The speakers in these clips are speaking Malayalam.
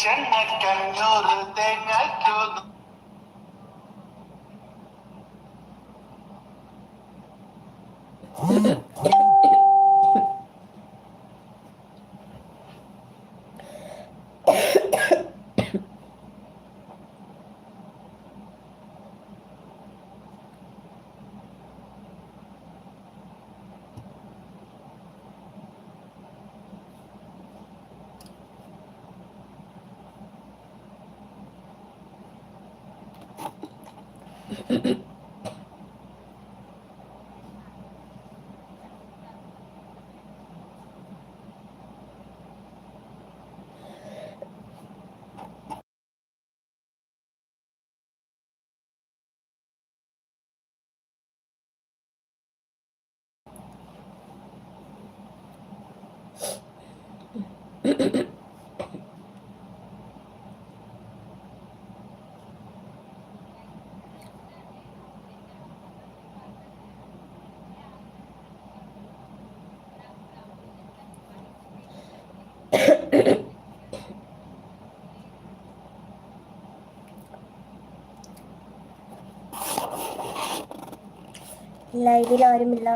जन्म कंजूर देना क्यों ലൈവിൽ ആരുമില്ല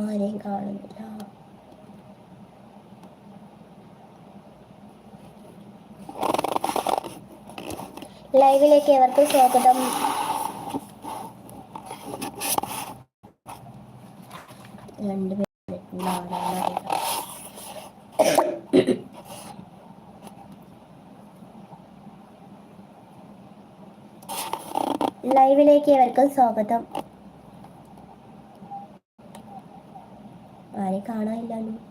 ആരെയും കാണുന്നില്ല ലൈവിലേക്ക് അവർക്ക് സ്വാഗതം. രണ്ട് ലൈവിലേക്ക് അവർക്ക് സ്വാഗതം. ആരെ കാണാനില്ലല്ലോ.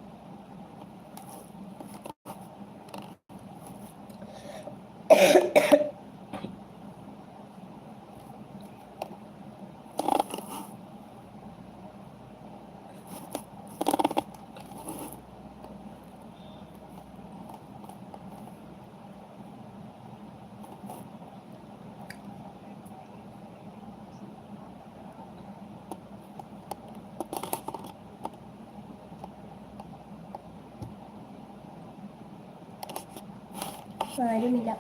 ആരുമില്ല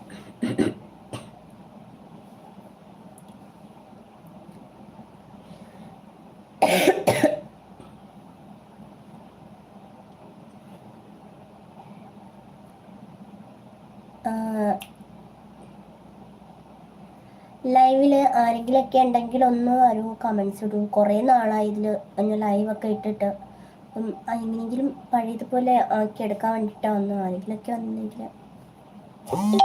ലൈവിൽ ആരെങ്കിലൊക്കെ ഉണ്ടെങ്കിൽ ഒന്ന് വരൂ കമൻസ് ഇടൂ. കുറേ നാളായി ഇതിൽ ഒന്ന് ലൈവൊക്കെ ഇട്ടിട്ട്. അപ്പം എങ്ങനെയെങ്കിലും പഴയതുപോലെ ആക്കി എടുക്കാൻ വേണ്ടിയിട്ടാണ് ഒന്ന് ആരെങ്കിലൊക്കെ വന്നെങ്കിൽ ആരെയും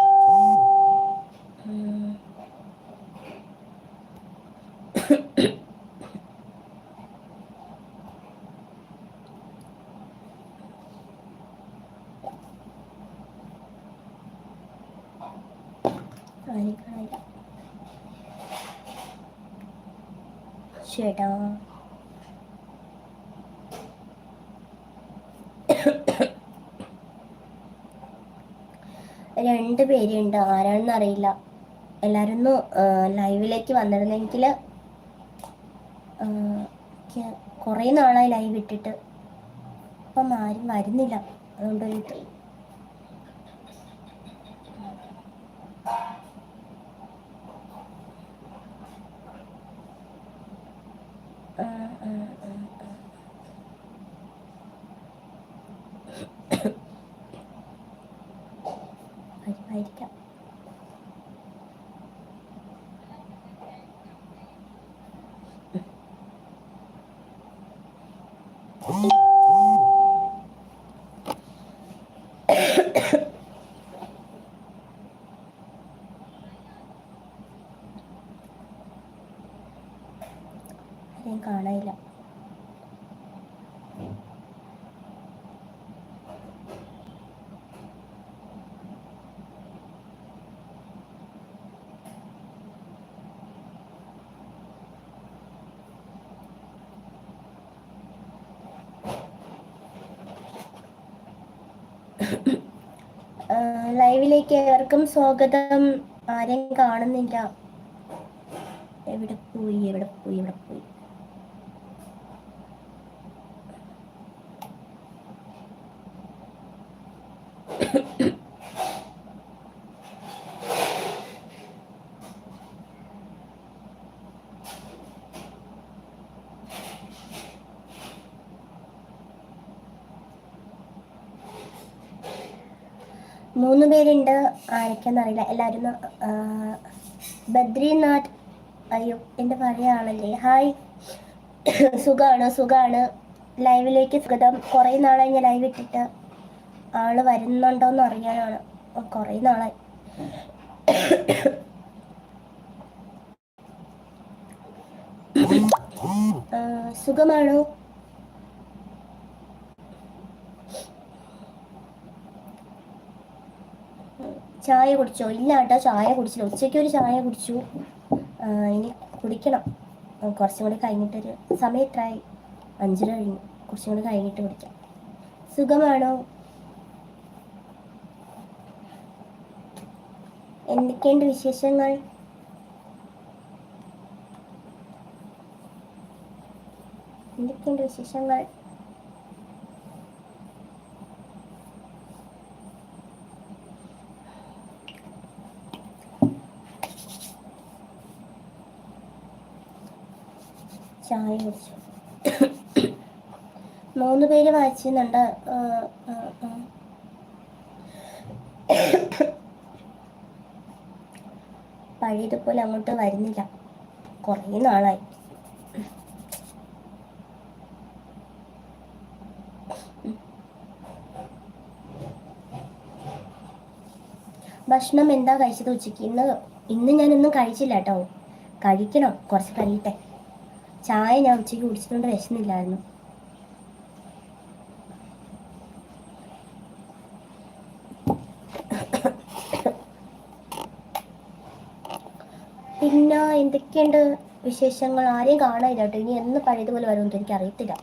രണ്ട് പേരുണ്ട്. ആരാണെന്ന് അറിയില്ല. എല്ലാവരും ഒന്ന് ലൈവിലേക്ക് വന്നിരുന്നെങ്കിൽ കുറേ നാളായി ലൈവ് ഇട്ടിട്ട്. അപ്പം ആരും വരുന്നില്ല. അതുകൊണ്ടൊരു ആ, ആ. ആരെയും കാണാനില്ല. ലൈവിലേക്ക് ഏവർക്കും സ്വാഗതം. ആരെയും കാണുന്നില്ല. എവിടെ പോയി? എവിടെ പോയി? എവിടെ പോയി? മൂന്ന് പേരുണ്ട്. ആരൊക്കെയെന്നറിയില്ല എല്ലാവരും ബദ്രിനാഥ് അയ്യോ എന്റെ പഴയ ആളല്ലേ ഹായ്. സുഖമാണ് സുഖമാണ് ലൈവിലേക്ക് സ്വാഗതം. കുറേ നാളായി ഞാൻ ലൈവ് ഇട്ടിട്ട് ആൾ വരുന്നുണ്ടോയെന്ന് അറിയാനാണ്. കുറേ നാളായി. സുഖമാണോ? ചായ കുടിച്ചോ? ഇല്ല കേട്ടോ ചായ കുടിച്ചില്ല. ഉച്ചയ്ക്ക് ഒരു ചായ കുടിച്ചു. ഇനി കുടിക്കണം. കുറച്ചും കൂടി കഴിഞ്ഞിട്ടൊരു സമയം എത്രയായി അഞ്ചര കഴിഞ്ഞു. കുറച്ചും കൂടി കഴിഞ്ഞിട്ട് കുടിക്കാം. സുഖമാണോ? എന്തൊക്കെയുണ്ട് വിശേഷങ്ങൾ? എന്തൊക്കെയുണ്ട് വിശേഷങ്ങൾ? ചായ കുടിച്ചു മൂന്ന് പേര് വായിച്ചിരുന്നുണ്ട്. പഴയതുപോലെ അങ്ങോട്ട് വരുന്നില്ല. കുറേ നാളായി. ഭക്ഷണം എന്താ കഴിച്ചത് ഉച്ചയ്ക്ക്? ഇന്ന് ഇന്ന് ഞാനൊന്നും കഴിച്ചില്ല കേട്ടോ. കഴിക്കണം. കുറച്ച് കഴിയട്ടെ. ചായ ഞാൻ ഉച്ചയ്ക്ക് കുടിച്ചിട്ടുണ്ട് വിശന്നില്ലായിരുന്നു. പിന്നെ എന്തൊക്കെയുണ്ട് വിശേഷങ്ങൾ? ആരെയും കാണാനില്ല കേട്ടോ ഇനി എന്ന് പഴയതുപോലെ വരുമെന്ന് എനിക്ക് അറിയത്തില്ല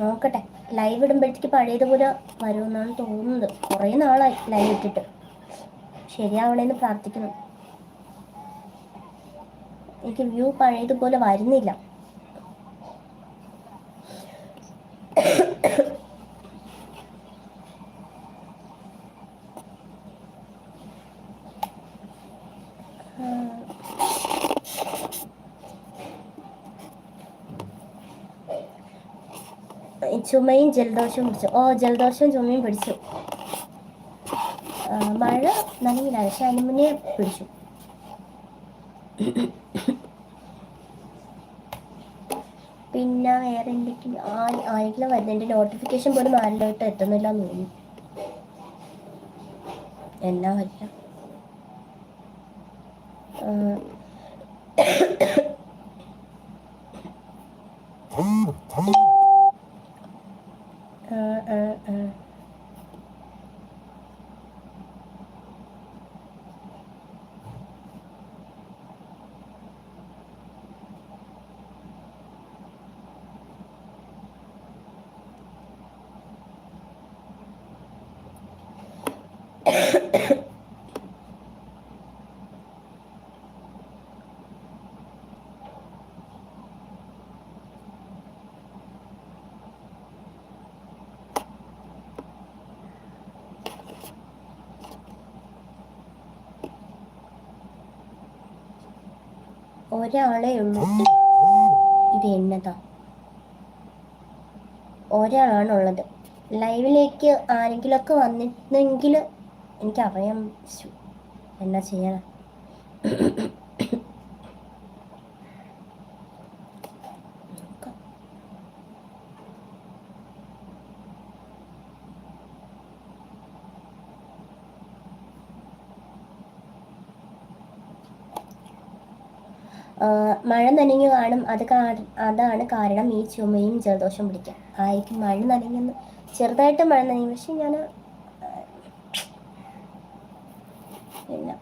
നോക്കട്ടെ. ലൈവ് ഇടുമ്പോഴത്തേക്ക് പഴയതുപോലെ വരുമെന്നാണ് തോന്നുന്നത്. കുറേ നാളായി ലൈവ് ഇട്ടിട്ട്. ശരിയാവണേന്ന് പ്രാർത്ഥിക്കുന്നു. എനിക്ക് വ്യൂ പഴയതുപോലെ വരുന്നില്ല. ചുമയും ജലദോഷവും പിടിച്ചു ഓ ജലദോഷവും ചുമയും പിടിച്ചു ആ, മഴ നനയില്ല പക്ഷെ അതിന് മുന്നേ പിടിച്ചു പിന്നെ വേറെ എന്തൊക്കെയും ആരെങ്കിലും വരുന്നുണ്ട് നോട്ടിഫിക്കേഷൻ പോലും ആരിലോട്ട് എത്തുന്നില്ല എന്ന് തോന്നുന്നു. എന്നാ വരില്ല ആ, ആ, ആ, ആ. ഒരാളേ ഉള്ളൂ. ഇത് എന്നതാ? ഒരാളാണുള്ളത്. ലൈവിലേക്ക് ആരെങ്കിലുമൊക്കെ വന്നിരുന്നെങ്കിൽ എനിക്കറിയാം എന്നാ ചെയ്യാനാ മഴ നനഞ്ഞു കാണും. അത് അതാണ് കാരണം ഈ ചുമയും ജലദോഷം പിടിക്കാൻ. ആയിരിക്കും മഴ നനഞ്ഞെന്ന് ചെറുതായിട്ട് മഴ നനഞ്ഞു പക്ഷെ ഞാൻ പിന്നെ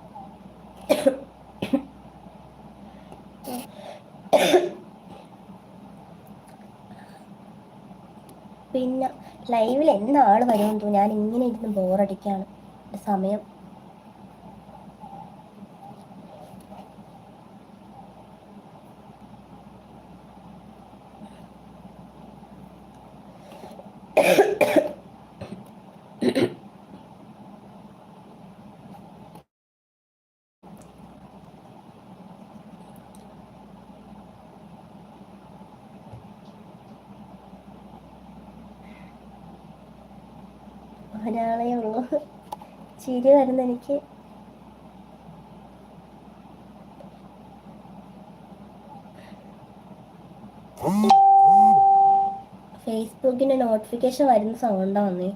പിന്നെ ലൈവിൽ എന്നാൾ വരുമെന്ന് തോന്നുന്നു. ഞാൻ ഇങ്ങനെ ഇരുന്ന് ബോറടിക്കാണ് സമയം ഒരാളേ ഉള്ളൂ. ചിരി വരുന്ന എനിക്ക്. ഫേസ്ബുക്കിന്റെ നോട്ടിഫിക്കേഷൻ വരുന്ന സൗണ്ടാ വന്നേ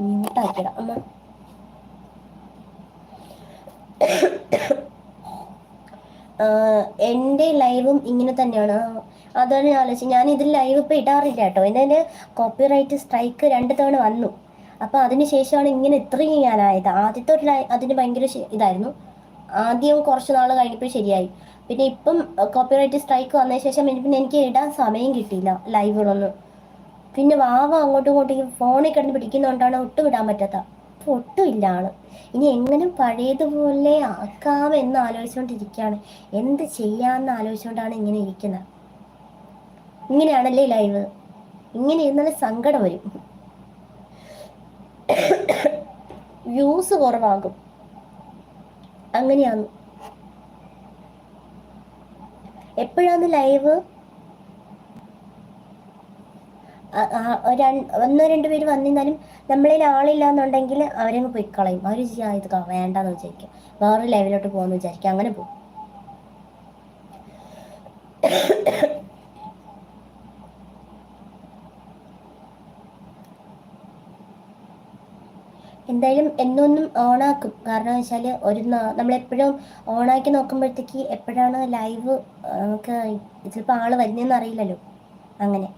മ്യൂട്ടാക്കിടാം അമ്മ. എന്റെ ലൈവും ഇങ്ങനെ തന്നെയാണ്. അതാണ് ഞാൻ ആലോചിച്ചത്. ഞാൻ ഇതിൽ ലൈവ് ഇപ്പം ഇടാറില്ല കേട്ടോ. എന്നതിന് കോപ്പിറൈറ്റ് സ്ട്രൈക്ക് രണ്ട് തവണ വന്നു. അപ്പോൾ അതിന് ശേഷമാണ് ഇങ്ങനെ ഇത്രയും ഞാനായത് ആദ്യത്തെ ഒരു അതിന് ഭയങ്കര ഇതായിരുന്നു. ആദ്യം കുറച്ച് നാൾ കഴിഞ്ഞപ്പോൾ ശരിയായി. പിന്നെ ഇപ്പം കോപ്പിറൈറ്റ് സ്ട്രൈക്ക് വന്നതിന് ശേഷം പിന്നെ എനിക്ക് ഇടാൻ സമയം കിട്ടിയില്ല ലൈവുകളൊന്നും പിന്നെ വാവ അങ്ങോട്ടും ഇങ്ങോട്ടും ഫോണിൽ കിടന്ന് പിടിക്കുന്നതുകൊണ്ടാണ് ഒട്ടും ഇടാൻ പറ്റാത്ത. അപ്പോൾ ഒട്ടും ഇല്ല ആൾ. ഇനി എങ്ങനെ പഴയതുപോലെ ആക്കാം എന്ന് ആലോചിച്ചുകൊണ്ടിരിക്കുകയാണ് എന്ത് ചെയ്യാമെന്ന് ആലോചിച്ചുകൊണ്ടാണ് ഇങ്ങനെ ഇരിക്കുന്നത് ഇങ്ങനെയാണല്ലേ ലൈവ്? ഇങ്ങനെ ഇരുന്നാലും സങ്കടം വരും. വ്യൂസ് കുറവാകും. അങ്ങനെയാണ്. എപ്പോഴാണ് ലൈവ്? ഒന്നോ രണ്ടു പേര് വന്നിരുന്നാലും നമ്മളിൽ ആളില്ല എന്നുണ്ടെങ്കിൽ അവരങ്ങ് പോയി കളയും. അവർ ചെയ്യാ ഇത് വേണ്ടാന്ന് വിചാരിക്കും. വേറൊരു ലൈവിലോട്ട് പോകുമെന്ന് വിചാരിക്കും. അങ്ങനെ പോകും. എന്തായാലും എന്നൊന്നും ഓണാക്കും. കാരണം വെച്ചാൽ ഒരു നമ്മളെപ്പോഴും ഓണാക്കി നോക്കുമ്പോഴത്തേക്ക് എപ്പോഴാണ് ലൈവ് നമുക്ക് ചിലപ്പോൾ ആൾ വരുന്നതെന്ന് അറിയില്ലല്ലോ. അങ്ങനെ.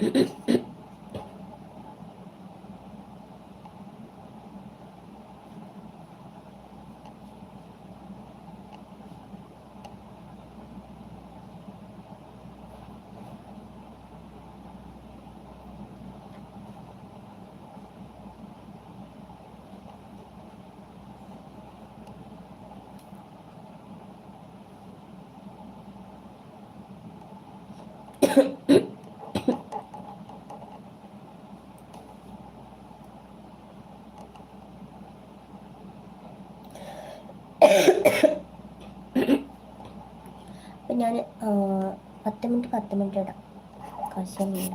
Huh? അപ്പം ഞാൻ